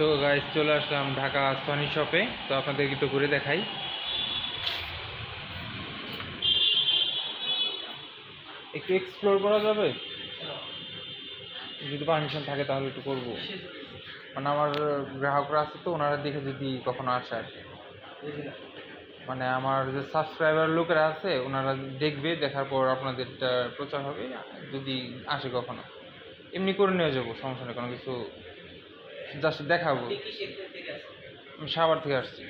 তো গাইস চলে আসলাম ঢাকা সনি শপে তো আপনাদেরকে একটু ঘুরে দেখাই। একটু এক্সপ্লোর করা যাবে? যদি পারমিশন থাকে তাহলে একটু করব। মানে আমার গ্রাহকরা আছে তো, ওনারা দেখে যদি কখনো আসে আর। মানে আমার যে সাবস্ক্রাইবার লোকেরা আছে, ওনারা দেখবে, দেখার পর আপনাদেরটা প্রচার হবে, যদি আসে কখনো। এমনি করে নিয়ে যাব, সমস্যা নেই, কোনো কিছু জাস্ট দেখাবো। আমি সাভার থেকে আসছি?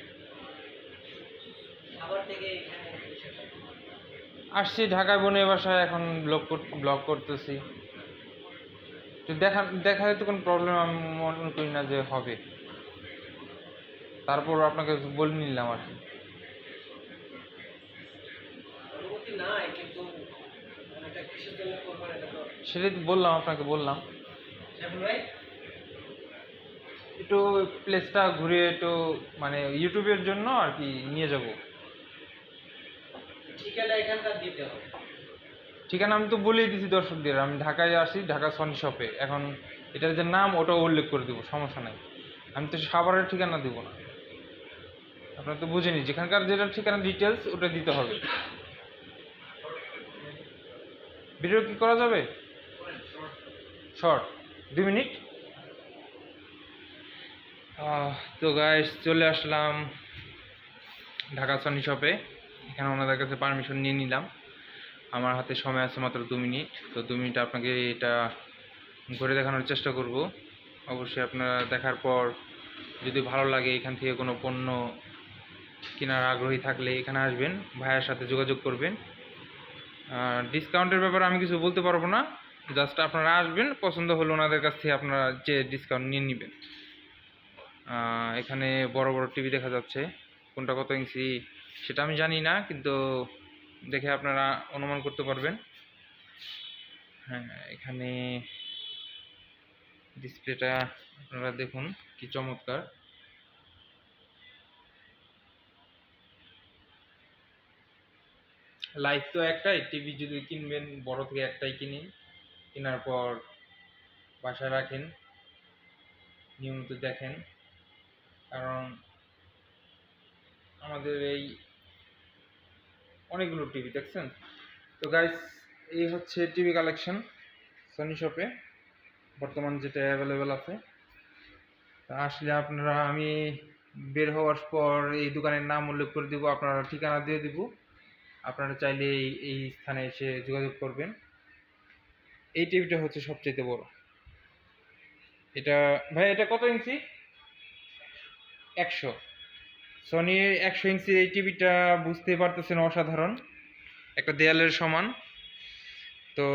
আসছি ঢাকায় বোনের বাসায় এখন ব্লগ ব্লগ করতেছি। তো দেখা দেখায় তো কোনো প্রবলেম আমি মনে করি না যে হবে। তারপর আপনাকে বলে নিলাম আর কি। মানে সেটাই তো বললাম আপনাকে বললাম। একটু প্লেসটা ঘুরে একটু মানে ইউটিউবের জন্য আর কি নিয়ে যাব। ঠিকানা এখানকার দিতে হবে। ঠিকানা আমি তো বলেই দিছি দর্শকদের আমি ঢাকায় আসি ঢাকা সনি শপে এখন এটার যে নাম ওটা উল্লেখ করে দেবো সমস্যা নাই। আমি তো সাভারের ঠিকানা দিব না। আপনার তো বুঝেনি যেখানকার যেটা ঠিকানা ডিটেলস ওটা দিতে হবে। ভিডিও কি করা যাবে? শর্ট দুই মিনিট? তো গাইস চলে আসলাম ঢাকা সনি শপে এখানে ওনাদের কাছে পারমিশন নিয়ে নিলাম। আমার হাতে সময় আছে মাত্র দু মিনিট। তো দু মিনিট আপনাকে এটা ঘুরে দেখানোর চেষ্টা করব। অবশ্যই আপনারা দেখার পর যদি ভালো লাগে এখান থেকে কোনো পণ্য কেনার আগ্রহী থাকলে এখানে আসবেন, ভাইয়ের সাথে যোগাযোগ করবেন। ডিসকাউন্টের ব্যাপারে আমি কিছু বলতে পারব না। জাস্ট আপনারা আসবেন, পছন্দ হলে ওনাদের কাছ থেকে আপনারা যে ডিসকাউন্ট নিয়ে নেবেন। এখানে বড় বড় টিভি দেখা যাচ্ছে। কোনটা কত ইঞ্চি সেটা আমি জানি না, কিন্তু দেখে আপনারা অনুমান করতে পারবেন। হ্যাঁ এখানে ডিসপ্লেটা আপনারা দেখুন, কি চমৎকার। লাইফ তো একটাই টিভি যদি কিনবেন, বড় থেকে একটাই কিনি। কেনার পর বাসায় রাখেন, নিয়মিত দেখেন। কারণ আমাদের এই অনেকগুলো টিভি দেখছেন? তো গাইস এই হচ্ছে টিভি কালেকশন সনি শপে বর্তমান যেটা অ্যাভেলেবেল আছে। আসলে আপনারা, আমি বের হওয়ার পর এই দোকানের নাম উল্লেখ করে দিব, আপনারা ঠিকানা দিয়ে দিব। আপনারা চাইলে এই এই স্থানে এসে যোগাযোগ করবেন। এই টিভিটা হচ্ছে সবচেয়ে বড়। এটা, ভাই, এটা কত ইঞ্চি একশো। সনি একশো ইঞ্চি এই টিভিটা বুঝতে পারতেছেন অসাধারণ। একটা দেয়ালের সমান। তো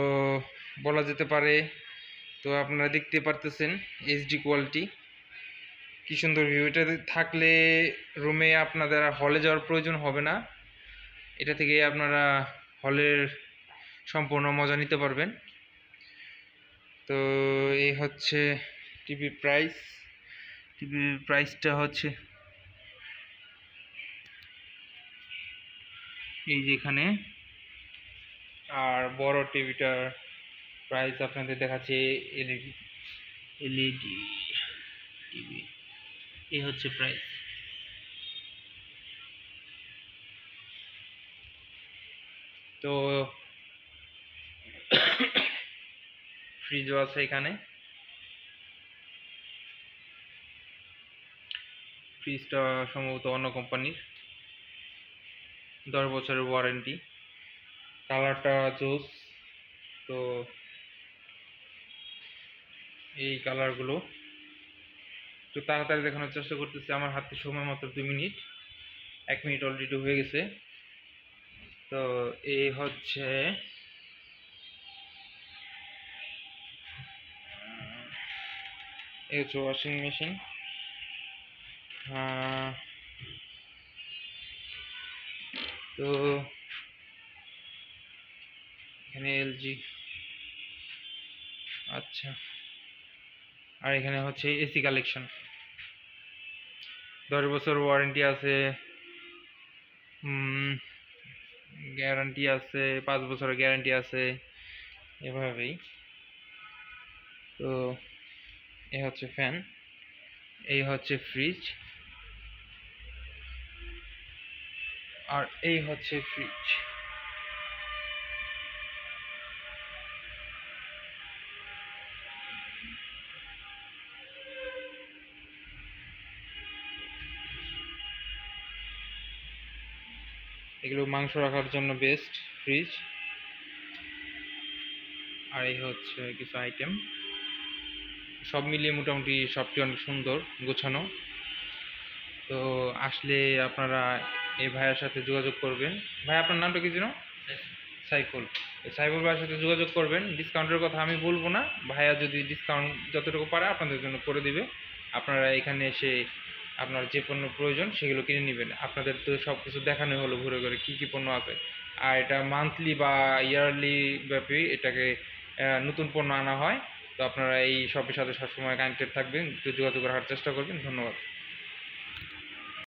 বলা যেতে পারে, তো আপনারা দেখতে পারতেছেন এইচডি কোয়ালিটি কি সুন্দর ভিউ এটা থাকলে রুমে আপনাদের হলে যাওয়ার প্রয়োজন হবে না। এটা থেকে আপনারা হলের সম্পূর্ণ মজা নিতে পারবেন। তো এই হচ্ছে টিভির প্রাইস টিভির প্রাইসটা হচ্ছে এই যে এখানে। আর বড় টিভিটার প্রাইস আপনাদের দেখাচ্ছে এলইডি এলইডি টিভি এই হচ্ছে প্রাইস তো ফ্রিজও আছে এখানে। ফ্রিজটা সম্ভবত অন্য কোম্পানির দশ বছরের ওয়ারেন্টি কালারটা জোস। তো এই কালারগুলো একটু তাড়াতাড়ি দেখানোর চেষ্টা করতেছি। আমার হাতে সময় মাত্র দুই মিনিট। এক মিনিট অলরেডি হয়ে গেছে। তো এই হচ্ছে এই হচ্ছে ওয়াশিং মেশিন তো এখানে এলজি আচ্ছা। আর এখানে হচ্ছে এসি কালেকশন দশ বছর ওয়ারেন্টি আছে। গ্যারান্টি আছে। পাঁচ বছরের গ্যারান্টি আছে। এভাবেই। তো, এ হচ্ছে ফ্যান এই হচ্ছে ফ্রিজ আর এই হচ্ছে ফ্রিজ এগুলো মাংস রাখার জন্য বেস্ট ফ্রিজ আর এই হচ্ছে কিছু আইটেম সব মিলিয়ে মোটামুটি সবটি অনেক সুন্দর, গোছানো। তো আসলে আপনারা এই ভাইয়ের সাথে যোগাযোগ করবেন। ভাই আপনার নামটা কি ছিল সাইফুল। সাইফুল। ভাইয়ের সাথে যোগাযোগ করবেন। ডিসকাউন্টের কথা আমি বলব না। ভাইয়া যদি ডিসকাউন্ট যতটুকু পারে আপনাদের জন্য করে দিবে। আপনারা এখানে এসে আপনার যে পণ্য প্রয়োজন সেগুলো কিনে নেবেন। আপনাদের তো সব কিছু দেখানো হলো ঘুরে ঘুরে কী কী পণ্য আছে। আর এটা মান্থলি বা ইয়ারলি ব্যাপী এটাকে নতুন পণ্য আনা হয়। তো আপনারা এই শপের সাথে সবসময় কানেক্টেড থাকবেন। একটু যোগাযোগ রাখার চেষ্টা করবেন। ধন্যবাদ।